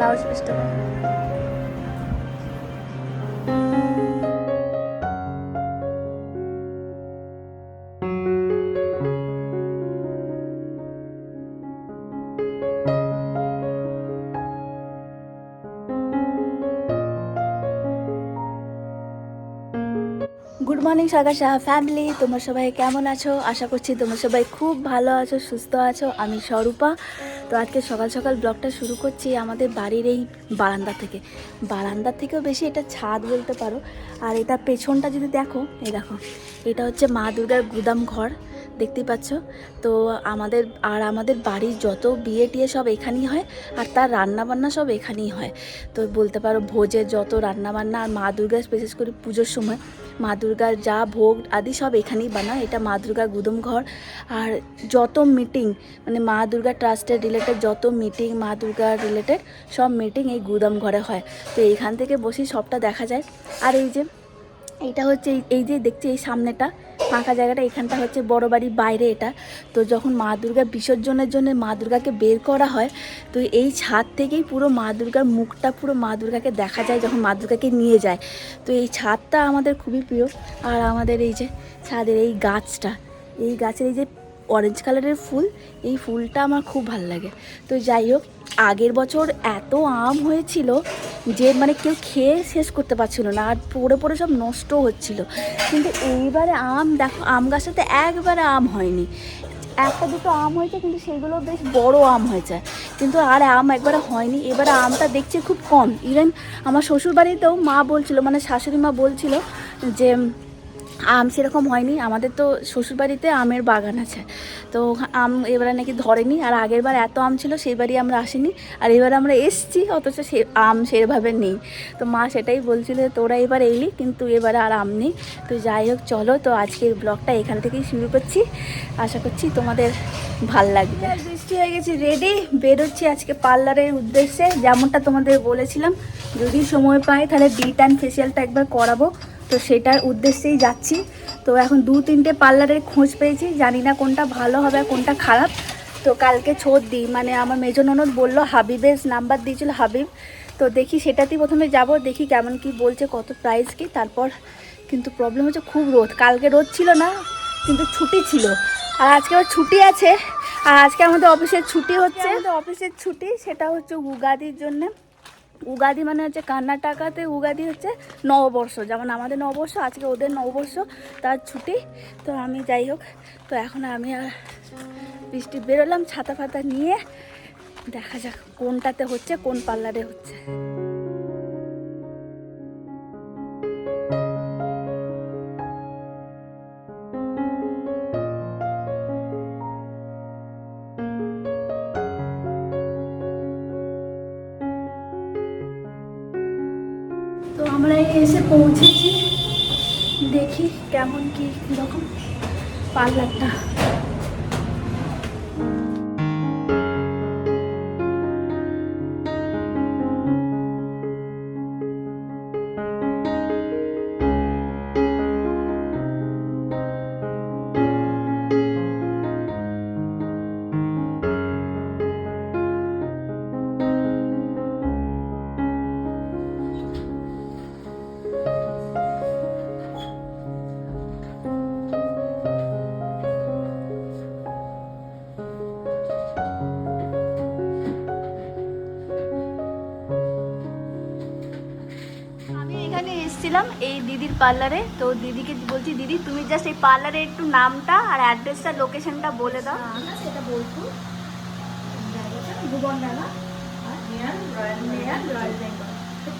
Blouse ഇഷ്ടമാണ് good morning সাগাসা family তোমরা সবাই কেমন আছো? আশা করছি তোমরা সবাই খুব ভালো আছো, সুস্থ আছো। আমি স্বরূপা। তো আজকে সকাল সকাল ব্লগটা শুরু করছি আমাদের বাড়ির এই বারান্দা থেকে। বারান্দার থেকেও বেশি এটা ছাদ বলতে পারো। আর এটা পেছনটা যদি দেখো, এই দেখো, এটা হচ্ছে মা দুর্গার গুদাম ঘর। দেখতেই পাচ্ছ। তো আমাদের, আর আমাদের বাড়ির যত বিয়ে টিয়ে সব এখানেই হয়, আর তার রান্নাবান্না সব এখানেই হয়। তো বলতে পারো ভোজের যত রান্নাবান্না, আর মা দুর্গার বিশেষ করে পুজোর সময়, মা দুর্গার যা ভোগ আদি সব এখানেই বানায়। এটা মা দুর্গার গুদম ঘর। আর যত মিটিং মানে মা দুর্গা ট্রাস্টের রিলেটেড যত মিটিং মা দুর্গার রিলেটেড সব মিটিং এই গুদাম ঘরে হয়। তো এইখান থেকে বসেই সবটা দেখা যায়। আর এই যে, এইটা হচ্ছে এই যে দেখছি এই সামনেটা ফাঁকা জায়গাটা, এখানটা হচ্ছে বড় বাড়ির বাইরে এটা। তো যখন মা দুর্গা বিসর্জনের জন্য মা দুর্গাকে বের করা হয়, তো এই ছাদ থেকেই পুরো মা দুর্গার মুখটা পুরো মা দুর্গাকে দেখা যায় যখন মা দুর্গাকে নিয়ে যায়। তো এই ছাদটা আমাদের খুবই প্রিয়। আর আমাদের এই যে ছাদের এই গাছটা, এই গাছের এই যে অরেঞ্জ কালারের ফুল, এই ফুলটা আমার খুব ভালো লাগে। তো যাই হোক, আগের বছর এত আম হয়েছিল যে মানে কেউ খেয়ে শেষ করতে পারছিল না, আর পড়ে পড়ে সব নষ্ট হচ্ছিল। কিন্তু এইবারে আম দেখো, আম গাছটাতে একবারে আম হয়নি। একটা দুটো আম হয়েছে, কিন্তু সেগুলো বেশ বড় আম হয়েছে। কিন্তু আর আম একবারে হয়নি। এবারে আমটা দেখছি খুব কম। ইভেন আমার শ্বশুর বাড়িতেও মা বলছিল মানে শাশুড়ি মা বলছিল যে আম সেরকম হয়নি, আমাদের তো শ্বশুরবাড়িতে আমের বাগান আছে। তো আম এবারে নাকি ধরেনি, আর আগের বার এত আম ছিল সেই বাড়ি আমরা আসিনি, আর এবার আমরা এসছি, অথচ সে আম সেভাবে নেই। তো মা সেটাই বলছিল, তোরা এবার এলি, কিন্তু এবারে আর আম নেই। তো যাই হোক, চলো, তো আজকের ব্লগটা এখান থেকেই শুরু করছি। আশা করছি তোমাদের ভালো লাগবে। বৃষ্টি হয়ে গেছে রেডি বেরোচ্ছি আজকে পার্লারের উদ্দেশ্যে। যেমনটা তোমাদের বলেছিলাম, যদি সময় পাই তাহলে বিট অ্যান্ড ফেসিয়ালটা একবার করাবো। তো সেটার উদ্দেশ্যেই যাচ্ছি। তো এখন দু তিনটে পার্লারের খোঁজ পেয়েছি, জানি না কোনটা ভালো হবে আর কোনটা খারাপ। তো কালকে ছোট দিই মানে আমার মেজো ননদ বলল হাবিবের নাম্বার দিয়েছিল হাবিব। তো দেখি সেটাতেই প্রথমে যাব, দেখি কেমন কি বলছে, কত প্রাইস কি। তারপর কিন্তু প্রবলেম হচ্ছে খুব রোদ। কালকে রোদ ছিল না, কিন্তু ছুটি ছিল। আর আজকে আবার ছুটি আছে। আর আজকে আমাদের অফিসের ছুটি হচ্ছে। আমাদের অফিসের ছুটি, সেটা হচ্ছে উগাদির জন্যে। উগাদি মানে হচ্ছে কর্ণাটকাতে উগাদি হচ্ছে নববর্ষ, যেমন আমাদের নববর্ষ, আজকে ওদের নববর্ষ, তার ছুটি। তো আমি যাই হোক, তো এখন আমি আর বৃষ্টি বেরোলাম, ছাতা ফাতা নিয়ে দেখা যাক কোনটাতে হচ্ছে, কোন পার্লারে হচ্ছে। আমরা এই এসে পৌঁছেছি। দেখি কেমন কি কীরকম পার্লারটা পার্লারে তো দিদিকে বলছি দিদি তুমি জাস্ট এই পার্লারে একটু নামটা আর অ্যাড্রেসটা লোকেশনটা বলে দাও। সেটা বলছো ভুবন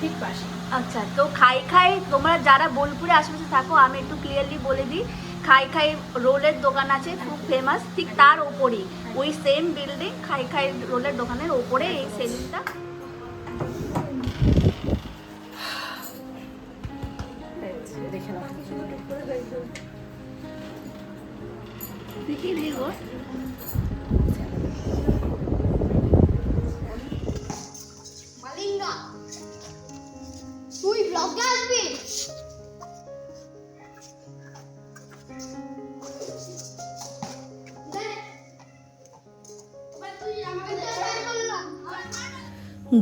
ঠিক পাশে। আচ্ছা তো খাই খাই তোমরা যারা বোলপুরে আশেপাশে থাকো আমি একটু ক্লিয়ারলি বলে দিই খাই খাই রোলের দোকান আছে খুব ফেমাস ঠিক তার ওপরেই। ওই সেম বিল্ডিং খাই খাই রোলের দোকানের ওপরে এই সেলুনটা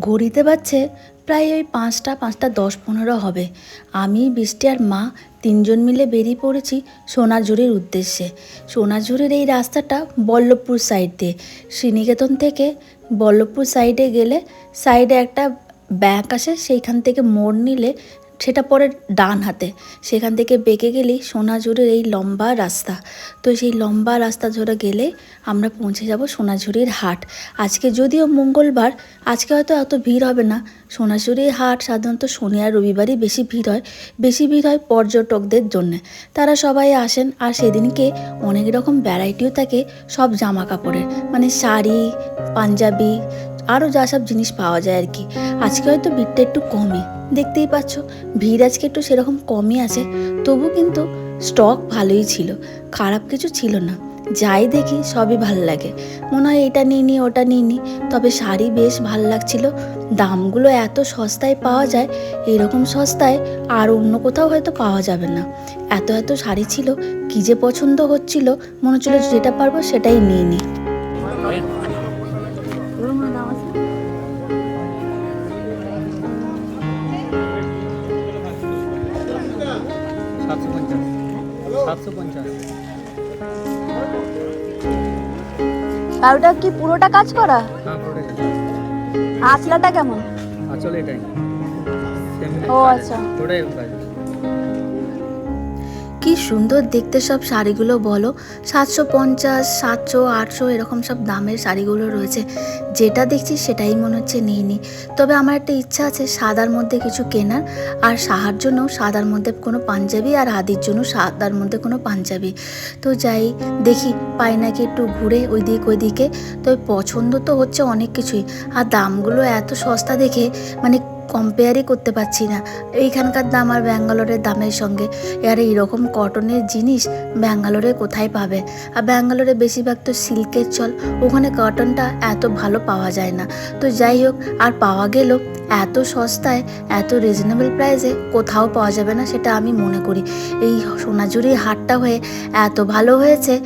ঘড়িতে বাজছে প্রায় ওই পাঁচটা পাঁচটা দশ পনেরো হবে। আমি, বৃষ্টি আর মা তিনজন মিলে বেরিয়ে পড়েছি সোনাঝুরির উদ্দেশ্যে। সোনাঝুরির এই রাস্তাটা বল্লভপুর সাইড দিয়ে। শ্রীনিকেতন থেকে বল্লভপুর সাইডে গেলে সাইডে একটা ব্যাঙ্ক আসে, সেইখান থেকে মোড় নিলে সেটা পরে ডান হাতে। সেখান থেকে বেঁকে গেলেই সোনাঝুরির এই লম্বা রাস্তা। তো সেই লম্বা রাস্তা ধরে গেলে আমরা পৌঁছে যাব সোনাঝুরির হাট। আজকে যদিও মঙ্গলবার, আজকে হয়তো এত ভিড় হবে না। সোনাঝুরির হাট সাধারণত শনি আর রবিবারই বেশি ভিড় হয়। বেশি ভিড় হয় পর্যটকদের জন্য। তারা সবাই আসেন আর সেদিনকে অনেক রকম ভ্যারাইটিও থাকে, সব জামা কাপড়ের মানে শাড়ি, পাঞ্জাবি আরও যা সব জিনিস পাওয়া যায় আর কি। আজকে হয়তো ভিড়টা একটু কমই। দেখতেই পাচ্ছ, ভিড় আজকে একটু সেরকম কমই আছে, তবু কিন্তু স্টক ভালোই ছিল, খারাপ কিছু ছিল না। যাই দেখি, সবই ভালো লাগে। মনে হয় এটা নিয়ে নি ওটা নিয়ে নি তবে শাড়ি বেশ ভালো লাগছিল। দামগুলো এত সস্তায় পাওয়া যায়, এরকম সস্তায় আর অন্য কোথাও হয়তো পাওয়া যাবে না। এত এত শাড়ি ছিল, কী যে পছন্দ হচ্ছিল, মনে হচ্ছিল যেটা পারব সেটাই নিয়ে নিই আর ওটা কি পুরোটা কাজ করা? আসলাটা পুরোটাই কেমন? আসলে এটাই। ও, আচ্ছা। ওটাই সুন্দর দেখতে সব শাড়িগুলো বলো। সাতশো পঞ্চাশ, সাতশো, আটশো এরকম সব দামের শাড়িগুলো রয়েছে। যেটা দেখছি সেটাই মনে হচ্ছে নিয়ে নিই তবে আমার একটা ইচ্ছা আছে সাদার মধ্যে কিছু কেনার। আর সাহার জন্য সাদার মধ্যে কোনো পাঞ্জাবি আর আদির জন্য সাদার মধ্যে কোনো পাঞ্জাবি। তো যাই, দেখি, পাই নাকি একটু ঘুরে ওই দিক ওই দিকে তো পছন্দ তো হচ্ছে অনেক কিছুই। আর দামগুলো এত সস্তা দেখে মানে কম্পেয়ারই করতে পারছি না। এইখানকার দাম আর ব্যাঙ্গালোরের দামের সঙ্গে। আর এইরকম কটনের জিনিস ব্যাঙ্গালোরে কোথায় পাবে? আর ব্যাঙ্গালোরে বেশিরভাগ তো সিল্কের চল। ওখানে কটনটা এত ভালো পাওয়া যায় না। তো যাই হোক, আর পাওয়া গেলেও এত সস্তায়, এত রিজনেবল প্রাইসে কোথাও পাওয়া যাবে না সেটা আমি মনে করি। এই সোনাঝুরির হাটটা হয়ে এত ভালো হয়েছে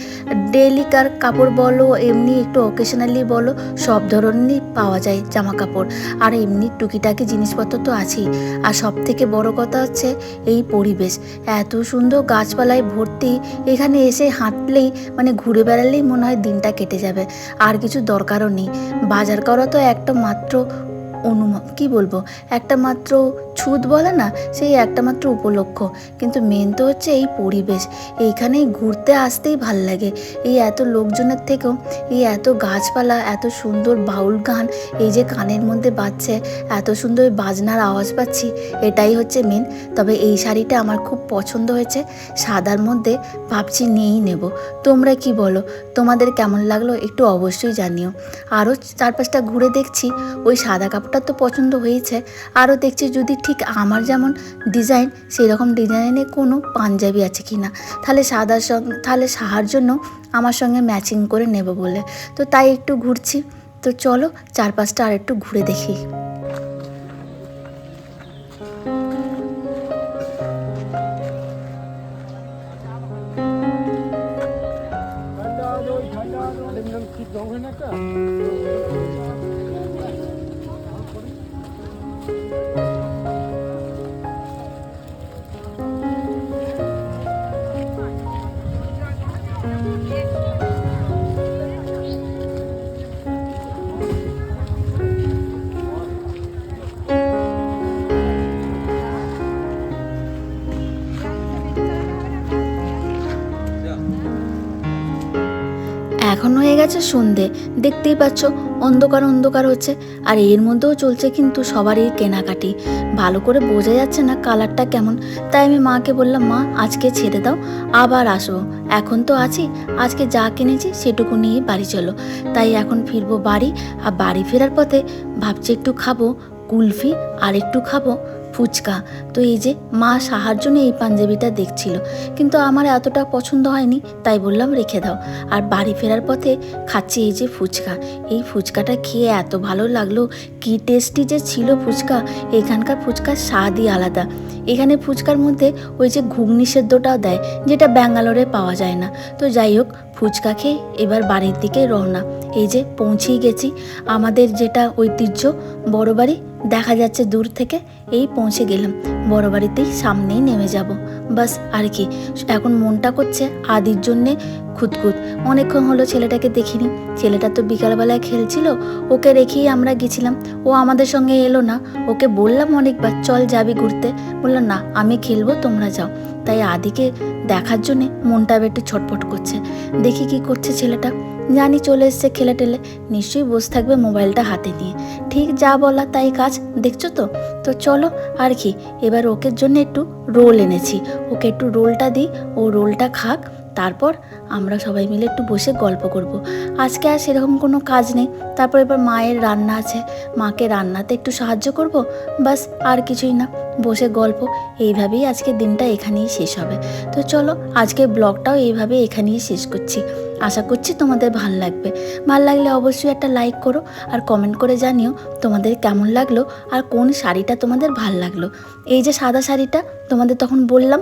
ডেলিকার কাপড় বলো, এমনি একটু অকেশনালি বলো, সব ধরনেরই পাওয়া যায় জামা কাপড় আর এমনি টুকিটাকি জিনিসপত্র তো আছেই। আর সব থেকে বড় কথা হচ্ছে এই পরিবেশ। এত সুন্দর গাছপালায় ভর্তি, এখানে এসে হাঁটলেই মানে ঘুরে বেড়ালেই মনে হয় দিনটা কেটে যাবে। আর কিছু দরকারও নেই। বাজার করা তো একটা মাত্র অনুমা কি বলব? একটা মাত্র ছুত বলে না, সেই একটা মাত্র উপলক্ষ। কিন্তু মেন তো হচ্ছে এই পরিবেশ। এইখানেই ঘুরতে আসতেই ভালো লাগে। এই এত লোকজনের থেকেও, এই এত গাছপালা, এত সুন্দর বাউল গান, এই যে কানের মধ্যে বাজছে, এত সুন্দর বাজনার আওয়াজ পাচ্ছি, এটাই হচ্ছে মেন তবে এই শাড়িটা আমার খুব পছন্দ হয়েছে। সাদার মধ্যে ভাবছি নিয়েই নেব। তোমরা কি বলো? তোমাদের কেমন লাগল একটু অবশ্যই জানিও। আরও চার পাঁচটা ঘুরে দেখছি। ওই সাদা কাপড়টা তো পছন্দ হয়েছে। আরও দেখছি যদি ঠিক আমার যেমন ডিজাইন সেই রকম ডিজাইনে কোনো পাঞ্জাবি আছে কি না তাহলে সাদার সঙ্গে, তাহলে সাহার জন্য আমার সঙ্গে ম্যাচিং করে নেব বলে। তো তাই একটু ঘুরছি। তো চলো চার পাঁচটা আর একটু ঘুরে দেখি এখন হয়ে গেছে সন্ধে। দেখতেই পাচ্ছ, অন্ধকার অন্ধকার হচ্ছে। আর এর মধ্যেও চলছে কিন্তু সবারই কেনাকাটি। ভালো করে বোঝা যাচ্ছে না কালারটা কেমন। তাই আমি মাকে বললাম, মা, আজকে ছেড়ে দাও, আবার আসব এখন তো আছি, আজকে যা কিনেছি সেটুকু নিয়ে বাড়ি চলো। তাই এখন ফিরবো বাড়ি। আর বাড়ি ফেরার পথে ভাবছি একটু খাব, কুলফি আর একটু খাব। ফুচকা। তো এই যে মা সাহার জন্য এই পাঞ্জাবিটা দেখছিল। কিন্তু আমার এতটা পছন্দ হয়নি, তাই বললাম রেখে দাও। আর বাড়ি ফেরার পথে খাচ্ছি এই যে ফুচকা। এই ফুচকাটা খেয়ে এত ভালো লাগল, কি টেস্টি যে ছিল ফুচকা। এখানকার ফুচকার স্বাদই আলাদা। এখানে ফুচকার মধ্যে ওই যে ঘুগনি সেদ্ধটাও দেয়, যেটা ব্যাঙ্গালোরে পাওয়া যায় না। তো যাই হোক ফুচকা খেয়ে এবার বাড়ির দিকে রওনা। এই যে পৌঁছেই গেছি। আমাদের যেটা ঐতিহ্য, বড় বাড়ি দেখা যাচ্ছে দূর থেকে, এই পৌঁছে গেলাম। বড় বাড়িতেই সামনেই নেমে যাব। বাস, আর কি? এখন মনটা করছে আদির জন্যে খুঁতখুত। অনেকক্ষণ হলো ছেলেটাকে দেখিনি। ছেলেটা তো বিকালবেলায় খেলছিল, ওকে রেখেই আমরা গেছিলাম। ও আমাদের সঙ্গে এলো না। ওকে বললাম অনেকবার, চল যাবি ঘুরতে। বলল, না, আমি খেলব, তোমরা যাও। তাই আদিকে দেখার জন্যে মনটা একটু ছটফট করছে। দেখি কি করছে ছেলেটা। জানি চলে এসছে খেলে টেলে। নিশ্চয়ই বসে থাকবে মোবাইলটা হাতে নিয়ে ঠিক যা বলা তাই কাজ, দেখছ তো? তো চলো, আর কি? এবার ওকে জন্য একটু রোল এনেছি। ওকে একটু রোলটা দিই, ও রোলটা খাক। তারপর আমরা সবাই মিলে একটু বসে গল্প করব। আজকে আর সেরকম কোনো কাজ নেই। তারপর এবার মায়ের রান্না আছে। মাকে রান্নাতে একটু সাহায্য করব? বাস, আর কিছুই না। বসে গল্প। এইভাবেই আজকে দিনটা এখানেই শেষ হবে। তো চলো আজকে ব্লগটাও এইভাবে এখানেই শেষ করছি। আশা করছি তোমাদের ভালো লাগবে। ভালো লাগলে অবশ্যই একটা লাইক করো আর কমেন্ট করে জানিও তোমাদের কেমন লাগল আর কোন শাড়িটা তোমাদের ভালো লাগল। এই যে সাদা শাড়িটা তোমাদের তখন বললাম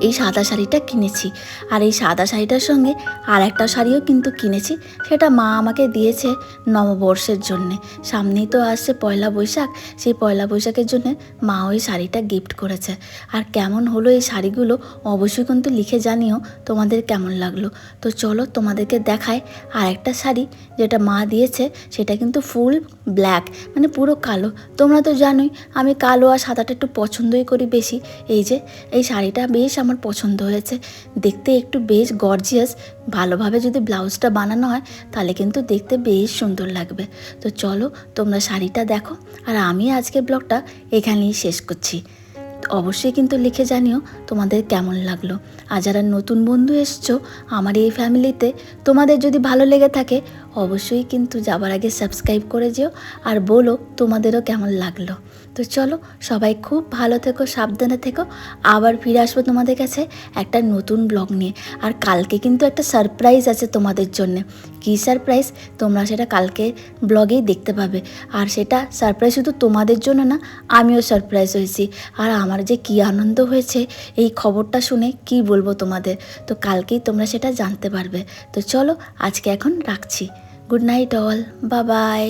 এই সাদা শাড়িটা কিনেছি। আর এই সাদা শাড়িটার সঙ্গে আর একটা শাড়িও কিন্তু কিনেছি। সেটা মা আমাকে দিয়েছে নববর্ষের জন্যে। সামনেই তো আসছে পয়লা বৈশাখ। সেই পয়লা বৈশাখের জন্য মা ওই শাড়িটা গিফট করেছে। আর কেমন হলো এই শাড়িগুলো অবশ্যই কিন্তু লিখে জানিও তোমাদের কেমন লাগল। তো চলো তোমাদেরকে দেখায় আর একটা শাড়ি যেটা মা দিয়েছে। সেটা কিন্তু ফুল ব্ল্যাক মানে পুরো কালো। তোমরা তো জানোই, আমি কালো আর সাদাটা একটু পছন্দই করি বেশি। এই যে, এই শাড়িটা বেশ আমার পছন্দ হয়েছে। দেখতে একটু বেশ গর্জিয়াস ভালোভাবে যদি ব্লাউজটা বানানো হয়, তাহলে কিন্তু দেখতে বেশ সুন্দর লাগবে। তো চলো, তোমরা শাড়িটা দেখো। আর আমি আজকের ব্লগটা এখানেই শেষ করছি। অবশ্যই কিন্তু লিখে জানিও তোমাদের কেমন লাগল। আর যারা নতুন বন্ধু এসছো আমার এই ফ্যামিলিতে তোমাদের যদি ভালো লেগে থাকে অবশ্যই কিন্তু যাবার আগে সাবস্ক্রাইব করে যেও আর বলো তোমাদেরও কেমন লাগল। তো চলো সবাই খুব ভালো থেকো, সাবধানে থেকো। আবার ফিরে আসব তোমাদের কাছে একটা নতুন ব্লগ নিয়ে। আর কালকে কিন্তু একটা সারপ্রাইজ আছে তোমাদের জন্য। কী সারপ্রাইজ তোমরা সেটা কালকে ব্লগেই দেখতে পাবে। আর সেটা সারপ্রাইজ শুধু তোমাদের জন্য না, আমিও সারপ্রাইজ হয়েছি। আর আমার যে কী আনন্দ হয়েছে, এই খবরটা শুনে কি বলব তোমাদের? তো কালকেই তোমরা সেটা জানতে পারবে। তো চলো আজকে এখন রাখছি। গুড নাইট অল বা বাই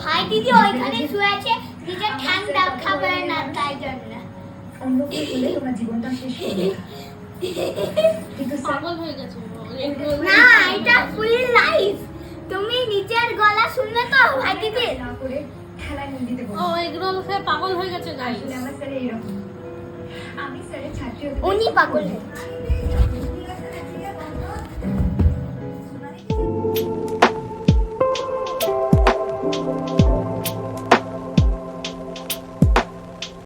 ভাই, দিদি ওইখানে শুয়ে আছে। নিজের ঠান্ডা খাবে না, তাই জন্য। না, এটা ফুল লাইফ তুমি নিজের গলা শুনলে তো, ভাই, দিদি। ও এগরোল খেয়ে পাগল হয়ে গেছে গাইস উনি পাগল হয়েছে।